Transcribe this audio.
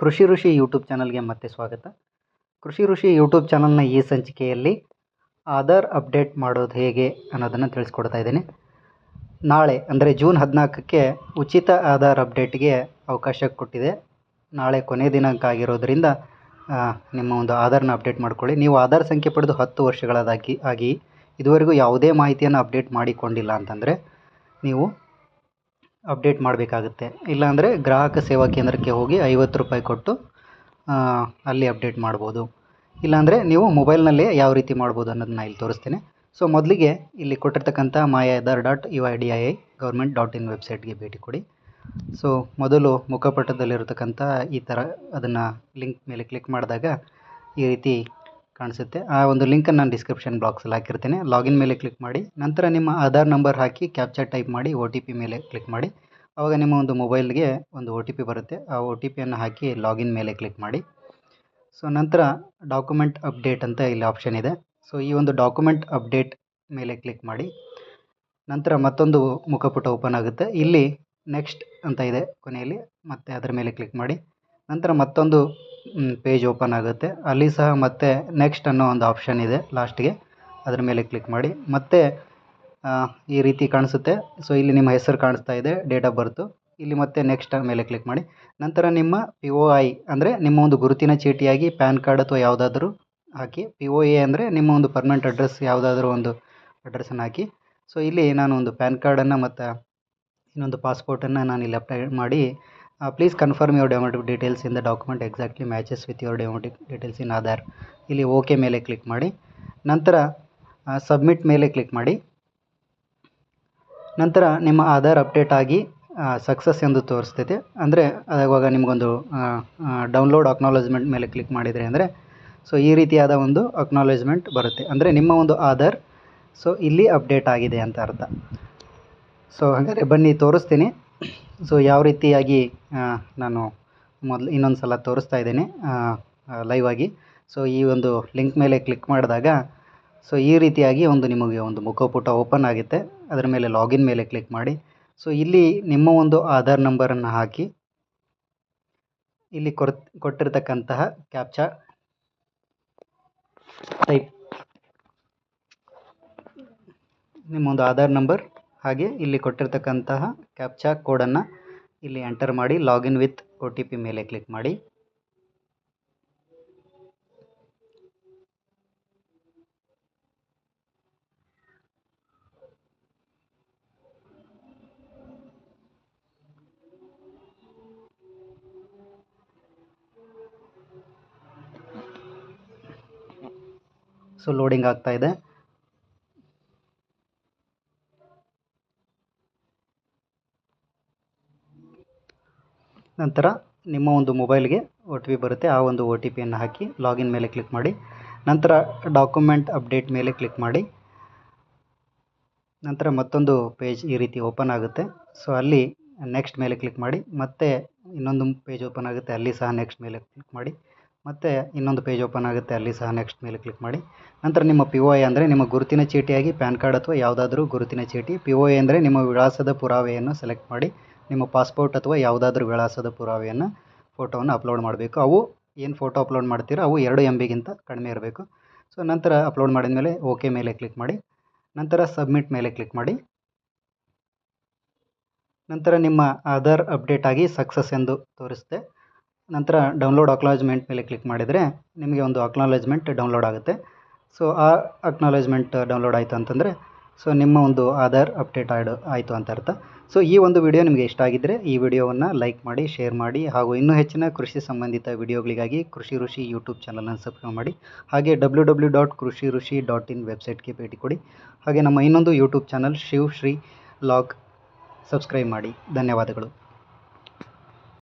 ಕೃಷಿ ಋಷಿ ಯೂಟ್ಯೂಬ್ ಚಾನಲ್ಗೆ ಮತ್ತೆ ಸ್ವಾಗತ. ಕೃಷಿ ಋಷಿ ಯೂಟ್ಯೂಬ್ ಚಾನಲ್ನ ಈ ಸಂಚಿಕೆಯಲ್ಲಿ ಆಧಾರ್ ಅಪ್ಡೇಟ್ ಮಾಡೋದು ಹೇಗೆ ಅನ್ನೋದನ್ನು ತಿಳಿಸ್ಕೊಡ್ತಾ ಇದ್ದೀನಿ. ನಾಳೆ, ಅಂದರೆ ಜೂನ್ ಹದಿನಾಲ್ಕಕ್ಕೆ ಉಚಿತ ಆಧಾರ್ ಅಪ್ಡೇಟ್ಗೆ ಅವಕಾಶ ಕೊಟ್ಟಿದೆ. ನಾಳೆ ಕೊನೆ ದಿನಾಂಕ ಆಗಿರೋದರಿಂದ ನಿಮ್ಮ ಒಂದು ಆಧಾರ್ನ ಅಪ್ಡೇಟ್ ಮಾಡ್ಕೊಳ್ಳಿ. ನೀವು ಆಧಾರ್ ಸಂಖ್ಯೆ ಪಡೆದು ಹತ್ತು ವರ್ಷಗಳದಾಗಿ ಆಗಿ ಇದುವರೆಗೂ ಯಾವುದೇ ಮಾಹಿತಿಯನ್ನು ಅಪ್ಡೇಟ್ ಮಾಡಿಕೊಂಡಿಲ್ಲ ಅಂತಂದರೆ, ನೀವು ಅಪ್ಡೇಟ್ ಮಾಡಬೇಕಾಗುತ್ತೆ. ಇಲ್ಲಾಂದರೆ ಗ್ರಾಹಕ ಸೇವಾ ಕೇಂದ್ರಕ್ಕೆ ಹೋಗಿ ಐವತ್ತು ರೂಪಾಯಿ ಕೊಟ್ಟು ಅಲ್ಲಿ ಅಪ್ಡೇಟ್ ಮಾಡ್ಬೋದು. ಇಲ್ಲಾಂದರೆ ನೀವು ಮೊಬೈಲ್ನಲ್ಲೇ ಯಾವ ರೀತಿ ಮಾಡ್ಬೋದು ಅನ್ನೋದನ್ನ ಇಲ್ಲಿ ತೋರಿಸ್ತೀನಿ. ಸೊ, ಮೊದಲಿಗೆ ಇಲ್ಲಿ ಕೊಟ್ಟಿರ್ತಕ್ಕಂಥ my Aadhaar dot U I D A I government dot in ವೆಬ್ಸೈಟ್ಗೆ ಭೇಟಿ ಕೊಡಿ. ಸೊ, ಮೊದಲು ಮುಖಪಟದಲ್ಲಿರತಕ್ಕಂಥ ಈ ಥರ ಅದನ್ನು ಲಿಂಕ್ ಮೇಲೆ ಕ್ಲಿಕ್ ಮಾಡಿದಾಗ ಈ ರೀತಿ ಕಾಣಿಸುತ್ತೆ. ಆ ಒಂದು ಲಿಂಕನ್ನು ನಾನು ಡಿಸ್ಕ್ರಿಪ್ಷನ್ ಬಾಕ್ಸಲ್ಲಿ ಹಾಕಿರ್ತೀನಿ. ಲಾಗಿನ್ ಮೇಲೆ ಕ್ಲಿಕ್ ಮಾಡಿ, ನಂತರ ನಿಮ್ಮ ಆಧಾರ್ ನಂಬರ್ ಹಾಕಿ ಕ್ಯಾಪ್ಚರ್ ಟೈಪ್ ಮಾಡಿ, ಒ ಮೇಲೆ ಕ್ಲಿಕ್ ಮಾಡಿ. ಆವಾಗ ನಿಮ್ಮ ಒಂದು ಮೊಬೈಲ್ಗೆ ಒಂದು ಒ ಟಿ ಪಿ ಬರುತ್ತೆ. ಆ ಒ ಟಿ ಪಿಯನ್ನು ಹಾಕಿ ಲಾಗಿನ್ ಮೇಲೆ ಕ್ಲಿಕ್ ಮಾಡಿ. ಸೊ, ನಂತರ ಡಾಕ್ಯುಮೆಂಟ್ ಅಪ್ಡೇಟ್ ಅಂತ ಇಲ್ಲಿ ಆಪ್ಷನ್ ಇದೆ. ಸೊ, ಈ ಒಂದು ಡಾಕ್ಯುಮೆಂಟ್ ಅಪ್ಡೇಟ್ ಮೇಲೆ ಕ್ಲಿಕ್ ಮಾಡಿ. ನಂತರ ಮತ್ತೊಂದು ಮುಖಪುಟ ಓಪನ್ ಆಗುತ್ತೆ. ಇಲ್ಲಿ ನೆಕ್ಸ್ಟ್ ಅಂತ ಇದೆ ಕೊನೆಯಲ್ಲಿ. ಮತ್ತೆ ಅದರ ಮೇಲೆ ಕ್ಲಿಕ್ ಮಾಡಿ. ನಂತರ ಮತ್ತೊಂದು ಪೇಜ್ ಓಪನ್ ಆಗುತ್ತೆ. ಅಲ್ಲಿ ಸಹ ಮತ್ತೆ ನೆಕ್ಸ್ಟ್ ಅನ್ನೋ ಒಂದು ಆಪ್ಷನ್ ಇದೆ ಲಾಸ್ಟಿಗೆ. ಅದರ ಮೇಲೆ ಕ್ಲಿಕ್ ಮಾಡಿ. ಮತ್ತೆ ಈ ರೀತಿ ಕಾಣಿಸುತ್ತೆ. ಸೊ ಇಲ್ಲಿ ನಿಮ್ಮ ಹೆಸರು ಕಾಣಿಸ್ತಾ ಇದೆ ಡೇಟ್ ಆಫ್ ಬರ್ತು ಇಲ್ಲಿ ಮತ್ತೆ ನೆಕ್ಸ್ಟ್ ಮೇಲೆ ಕ್ಲಿಕ್ ಮಾಡಿ. ನಂತರ ನಿಮ್ಮ ಪಿ ಒ ಐ ಅಂದರೆ ನಿಮ್ಮ ಒಂದು ಗುರುತಿನ ಚೀಟಿಯಾಗಿ ಪ್ಯಾನ್ ಕಾರ್ಡ್ ಅಥವಾ ಯಾವುದಾದ್ರೂ ಹಾಕಿ. ಪಿ ಒ ಎ ಅಂದರೆ ನಿಮ್ಮ ಒಂದು ಪರ್ಮನೆಂಟ್ ಅಡ್ರೆಸ್ ಯಾವುದಾದ್ರೂ ಒಂದು ಅಡ್ರೆಸ್ಸನ್ನು ಹಾಕಿ. ಸೊ ಇಲ್ಲಿ ನಾನು ಒಂದು ಪ್ಯಾನ್ ಕಾರ್ಡನ್ನು ಮತ್ತು ಇನ್ನೊಂದು ಪಾಸ್ಪೋರ್ಟನ್ನು ನಾನು ಇಲ್ಲಿ ಅಪ್ಲೈ ಮಾಡಿ. Please confirm your demographic details in the document exactly matches with your demographic details in Aadhaar ಇಲ್ಲಿ ಓಕೆ ಮೇಲೆ ಕ್ಲಿಕ್ ಮಾಡಿ. ನಂತರ ಸಬ್ಮಿಟ್ ಮೇಲೆ ಕ್ಲಿಕ್ ಮಾಡಿ. ನಂತರ ನಿಮ್ಮ ಆಧಾರ್ ಅಪ್ಡೇಟ್ ಆಗಿ ಸಕ್ಸಸ್ ಎಂದು ತೋರಿಸ್ತೈತೆ. ಅಂದರೆ ಇವಾಗ ನಿಮಗೊಂದು ಡೌನ್ಲೋಡ್ ಅಕ್ನಾಲೇಜ್ಮೆಂಟ್ ಮೇಲೆ ಕ್ಲಿಕ್ ಮಾಡಿದರೆ ಅಂದರೆ ಸೊ ಈ ರೀತಿಯಾದ ಒಂದು ಅಕ್ನಾಲೇಜ್ಮೆಂಟ್ ಬರುತ್ತೆ. ಅಂದರೆ ನಿಮ್ಮ ಒಂದು ಆಧಾರ್ ಸೊ ಇಲ್ಲಿ ಅಪ್ಡೇಟ್ ಆಗಿದೆ ಅಂತ ಅರ್ಥ. ಸೊ ಹಾಗಾದರೆ ಬನ್ನಿ, ತೋರಿಸ್ತೀನಿ. ಸೊ ಯಾವ ರೀತಿಯಾಗಿ ನಾನು ಮೊದಲು ಇನ್ನೊಂದು ಸಲ ತೋರಿಸ್ತಾ ಇದ್ದೇನೆ ಲೈವ್ ಆಗಿ. ಸೊ ಈ ಒಂದು ಲಿಂಕ್ ಮೇಲೆ ಕ್ಲಿಕ್ ಮಾಡಿದಾಗ ಸೊ ಈ ರೀತಿಯಾಗಿ ಒಂದು ನಿಮಗೆ ಒಂದು ಮುಖಪುಟ ಓಪನ್ ಆಗುತ್ತೆ. ಅದರ ಮೇಲೆ ಲಾಗಿನ್ ಮೇಲೆ ಕ್ಲಿಕ್ ಮಾಡಿ. ಸೊ ಇಲ್ಲಿ ನಿಮ್ಮ ಒಂದು ಆಧಾರ್ ನಂಬರನ್ನು ಹಾಕಿ. ಇಲ್ಲಿ ಕೊರ್, ಕೊಟ್ಟಿರ್ತಕ್ಕಂತಹ ಕ್ಯಾಪ್ಚಾ ಟೈಪ್ ನಿಮ್ಮೊಂದು ಆಧಾರ್ ನಂಬರ್ ಹಾಗೆ ಇಲ್ಲಿ ಕೊಟ್ಟಿರ್ತಕ್ಕಂತಹ ಕ್ಯಾಪ್ಚಾ ಕೋಡನ್ನು ಇಲ್ಲಿ ಎಂಟರ್ ಮಾಡಿ login with O T P ಮೇಲೆ ಕ್ಲಿಕ್ ಮಾಡಿ. ಸೊ ಲೋಡಿಂಗ್ ಆಗ್ತಾ ಇದೆ. ನಂತರ ನಿಮ್ಮ ಒಂದು ಮೊಬೈಲ್ಗೆ ಒ ಟಿ ಪಿ ಬರುತ್ತೆ. ಆ ಒಂದು ಒ ಟಿ ಪಿಯನ್ನು ಹಾಕಿ ಲಾಗಿನ್ ಮೇಲೆ ಕ್ಲಿಕ್ ಮಾಡಿ. ನಂತರ ಡಾಕ್ಯುಮೆಂಟ್ ಅಪ್ಡೇಟ್ ಮೇಲೆ ಕ್ಲಿಕ್ ಮಾಡಿ. ನಂತರ ಮತ್ತೊಂದು ಪೇಜ್ ಈ ರೀತಿ ಓಪನ್ ಆಗುತ್ತೆ. ಸೊ ಅಲ್ಲಿ ನೆಕ್ಸ್ಟ್ ಮೇಲೆ ಕ್ಲಿಕ್ ಮಾಡಿ. ಮತ್ತೆ ಇನ್ನೊಂದು ಪೇಜ್ ಓಪನ್ ಆಗುತ್ತೆ. ಅಲ್ಲಿ ಸಹ ನೆಕ್ಸ್ಟ್ ಮೇಲೆ ಕ್ಲಿಕ್ ಮಾಡಿ. ಮತ್ತೆ ಇನ್ನೊಂದು ಪೇಜ್ ಓಪನ್ ಆಗುತ್ತೆ, ಅಲ್ಲಿ ಸಹ ನೆಕ್ಸ್ಟ್ ಮೇಲೆ ಕ್ಲಿಕ್ ಮಾಡಿ. ನಂತರ ನಿಮ್ಮ ಪಿ ಒ ಐ ಅಂದರೆ ನಿಮ್ಮ ಗುರುತಿನ ಚೀಟಿಯಾಗಿ ಪ್ಯಾನ್ ಕಾರ್ಡ್ ಅಥವಾ ಯಾವುದಾದ್ರೂ ಗುರುತಿನ ಚೀಟಿ. ಪಿ ಒ ಐ ಅಂದರೆ ನಿಮ್ಮ ವಿಳಾಸದ ಪುರಾವೆಯನ್ನು ಸೆಲೆಕ್ಟ್ ಮಾಡಿ, ನಿಮ್ಮ ಪಾಸ್ಪೋರ್ಟ್ ಅಥವಾ ಯಾವುದಾದ್ರೂ ವಿಳಾಸದ ಪುರಾವೆಯನ್ನು ಫೋಟೋವನ್ನು ಅಪ್ಲೋಡ್ ಮಾಡಬೇಕು. ಅವು ಏನು ಫೋಟೋ ಅಪ್ಲೋಡ್ ಮಾಡ್ತೀರೋ ಅವು ಎರಡು ಎಂ ಬಿಗಿಂತ ಕಡಿಮೆ ಇರಬೇಕು. ಸೊ ನಂತರ ಅಪ್ಲೋಡ್ ಮಾಡಿದ ಮೇಲೆ ಓಕೆ ಮೇಲೆ ಕ್ಲಿಕ್ ಮಾಡಿ. ನಂತರ ಸಬ್ಮಿಟ್ ಮೇಲೆ ಕ್ಲಿಕ್ ಮಾಡಿ. ನಂತರ ನಿಮ್ಮ ಆಧಾರ್ ಅಪ್ಡೇಟ್ ಆಗಿ ಸಕ್ಸಸ್ ಎಂದು ತೋರಿಸುತ್ತೆ. ನಂತರ ಡೌನ್ಲೋಡ್ ಅಕ್ನಾಲಜ್ಮೆಂಟ್ ಮೇಲೆ ಕ್ಲಿಕ್ ಮಾಡಿದರೆ ನಿಮಗೆ ಒಂದು ಅಕ್ನಾಲಜ್ಮೆಂಟ್ ಡೌನ್ಲೋಡ್ ಆಗುತ್ತೆ. ಸೊ ಆ ಅಕ್ನಾಲಜ್ಮೆಂಟ್ ಡೌನ್ಲೋಡ್ ಆಯಿತು ಅಂತಂದರೆ ಸೊ ನಿಮ್ಮ ಒಂದು ಆಧಾರ್ ಅಪ್ಡೇಟ್ ಆಯ್ಡ್, ಆಯಿತು ಅಂತ ಅರ್ಥ. ಸೊ ಈ ಒಂದು ವಿಡಿಯೋ ನಿಮಗೆ ಇಷ್ಟ ಆಗಿದ್ದರೆ ಈ ವಿಡಿಯೋವನ್ನು ಲೈಕ್ ಮಾಡಿ ಶೇರ್ ಮಾಡಿ, ಹಾಗೂ ಇನ್ನೂ ಹೆಚ್ಚಿನ ಕೃಷಿ ಸಂಬಂಧಿತ ವಿಡಿಯೋಗಳಿಗಾಗಿ ಕೃಷಿ ಋಷಿ ಯೂಟ್ಯೂಬ್ ಚಾನಲನ್ನು ಸಬ್ಸ್ಕ್ರೈಬ್ ಮಾಡಿ. ಹಾಗೆ ಡಬ್ಲ್ಯೂ ಡಬ್ಲ್ಯೂ ಡಾಟ್ ಕೃಷಿ ಋಷಿ ಡಾಟ್ ಇನ್ ವೆಬ್ಸೈಟ್ಗೆ ಭೇಟಿ ಕೊಡಿ. ಹಾಗೆ ನಮ್ಮ ಇನ್ನೊಂದು YouTube channel Shiv Shri log subscribe ಮಾಡಿ. ಧನ್ಯವಾದಗಳು.